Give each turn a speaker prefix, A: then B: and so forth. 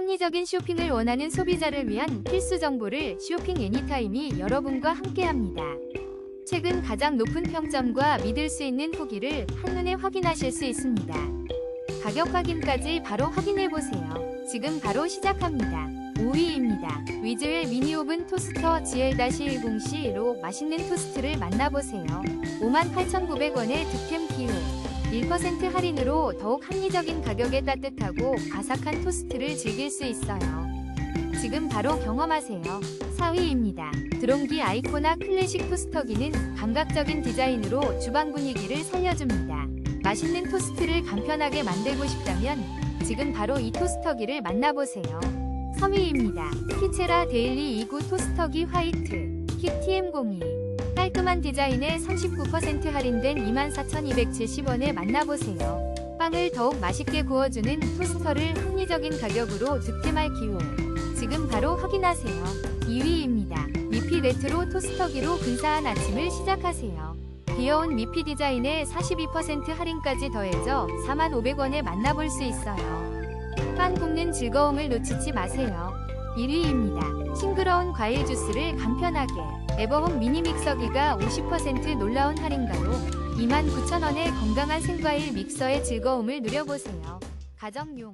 A: 합리적인 쇼핑을 원하는 소비자를 위한 필수 정보를 쇼핑 애니타임이 여러분과 함께합니다. 최근 가장 높은 평점과 믿을 수 있는 후기를 한눈에 확인하실 수 있습니다. 가격 확인까지 바로 확인해 보세요. 지금 바로 시작합니다. 5위입니다. 위즈웰 미니오븐 토스터 GL-10C로 맛있는 토스트를 만나보세요. 58,900원의 득템 기호. 1% 할인으로 더욱 합리적인 가격에 따뜻하고 바삭한 토스트를 즐길 수 있어요. 지금 바로 경험하세요. 4위입니다. 드론기 아이코나 클래식 토스터기는 감각적인 디자인으로 주방 분위기를 살려줍니다. 맛있는 토스트를 간편하게 만들고 싶다면 지금 바로 이 토스터기를 만나보세요. 3위입니다. 키체라 데일리 2구 토스터기 화이트 킥 TM02 깔끔한 디자인에 39% 할인된 24,270원에 만나보세요. 빵을 더욱 맛있게 구워주는 토스터를 합리적인 가격으로 득템할 기호. 지금 바로 확인하세요. 2위입니다. 미피 레트로 토스터기로 근사한 아침을 시작하세요. 귀여운 미피 디자인에 42% 할인까지 더해져 4,500원에 만나볼 수 있어요. 빵 굽는 즐거움을 놓치지 마세요. 1위입니다. 싱그러운 과일 주스를 간편하게 에버홈 미니 믹서기가 50% 놀라운 할인가로 29,000원의 건강한 생과일 믹서의 즐거움을 누려보세요. 가정용